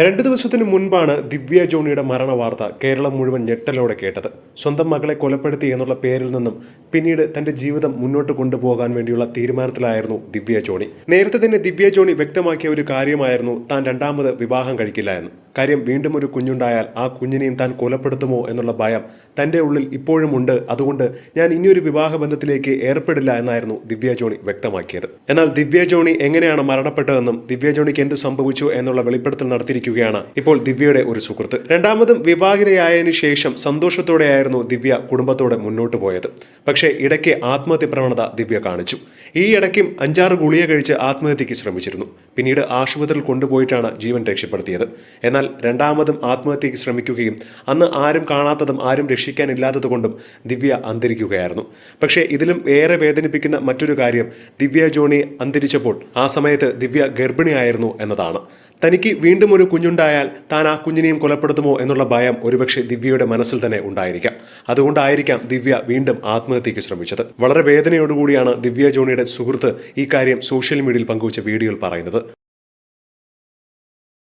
രണ്ടു ദിവസത്തിനു മുൻപാണ് ദിവ്യ ജോണിയുടെ മരണ വാർത്ത കേരളം മുഴുവൻ ഞെട്ടലോടെ കേട്ടത്. സ്വന്തം മകളെ കൊലപ്പെടുത്തി എന്നുള്ള പേരിൽ നിന്നും പിന്നീട് തന്റെ ജീവിതം മുന്നോട്ട് കൊണ്ടുപോകാൻ വേണ്ടിയുള്ള തീരുമാനത്തിലായിരുന്നു ദിവ്യ ജോണി. നേരത്തെ തന്നെ ദിവ്യ ജോണി വ്യക്തമാക്കിയ ഒരു കാര്യമായിരുന്നു താൻ രണ്ടാമത് വിവാഹം കഴിക്കില്ല എന്ന്. കാര്യം വീണ്ടും ഒരു കുഞ്ഞുണ്ടായാൽ ആ കുഞ്ഞിനെയും താൻ കൊലപ്പെടുത്തുമോ എന്നുള്ള ഭയം തന്റെ ഉള്ളിൽ ഇപ്പോഴും ഉണ്ട്. അതുകൊണ്ട് ഞാൻ ഇനിയൊരു വിവാഹ ബന്ധത്തിലേക്ക് ഏർപ്പെടില്ല എന്നായിരുന്നു ദിവ്യ ജോണി വ്യക്തമാക്കിയത്. എന്നാൽ ദിവ്യ ജോണി എങ്ങനെയാണ് മരണപ്പെട്ടതെന്നും ദിവ്യ ജോണിക്ക് എന്ത് സംഭവിച്ചു എന്നുള്ള വെളിപ്പെടുത്തൽ നടത്തിയിരിക്കുകയാണ് ഇപ്പോൾ ദിവ്യയുടെ ഒരു സുഹൃത്ത്. രണ്ടാമതും വിവാഹിതയായതിനു ശേഷം സന്തോഷത്തോടെയായിരുന്നു ദിവ്യ കുടുംബത്തോടെ മുന്നോട്ട് പോയത്. പക്ഷേ ഇടയ്ക്ക് ആത്മഹത്യ പ്രവണത ദിവ്യ കാണിച്ചു. ഈ ഇടയ്ക്കും അഞ്ചാറ് ഗുളിക കഴിച്ച് ആത്മഹത്യക്ക് ശ്രമിച്ചിരുന്നു. പിന്നീട് ആശുപത്രിയിൽ കൊണ്ടുപോയിട്ടാണ് ജീവൻ രക്ഷപ്പെടുത്തിയത്. എന്നാൽ രണ്ടാമതും ആത്മഹത്യയ്ക്ക് ശ്രമിക്കുകയും അന്ന് ആരും കാണാത്തതും ആരും രക്ഷിക്കാനില്ലാത്തതുകൊണ്ടും ദിവ്യ അന്തരിക്കുകയായിരുന്നു. പക്ഷേ ഇതിലും ഏറെ വേദനിപ്പിക്കുന്ന മറ്റൊരു കാര്യം ദിവ്യ ജോണി അന്തരിച്ചപ്പോൾ ആ സമയത്ത് ദിവ്യ ഗർഭിണിയായിരുന്നു എന്നതാണ്. തനിക്ക് വീണ്ടും ഒരു കുഞ്ഞുണ്ടായാൽ താൻ ആ കുഞ്ഞിനെയും കൊലപ്പെടുത്തുമോ എന്നുള്ള ഭയം ഒരുപക്ഷെ ദിവ്യയുടെ മനസ്സിൽ തന്നെ ഉണ്ടായിരിക്കാം. അതുകൊണ്ടായിരിക്കാം ദിവ്യ വീണ്ടും ആത്മഹത്യയ്ക്ക് ശ്രമിച്ചത്. വളരെ വേദനയോടുകൂടിയാണ് ദിവ്യ ജോണിയുടെ സുഹൃത്ത് ഈ കാര്യം സോഷ്യൽ മീഡിയയിൽ പങ്കുവച്ച വീഡിയോയിൽ പറയുന്നത്.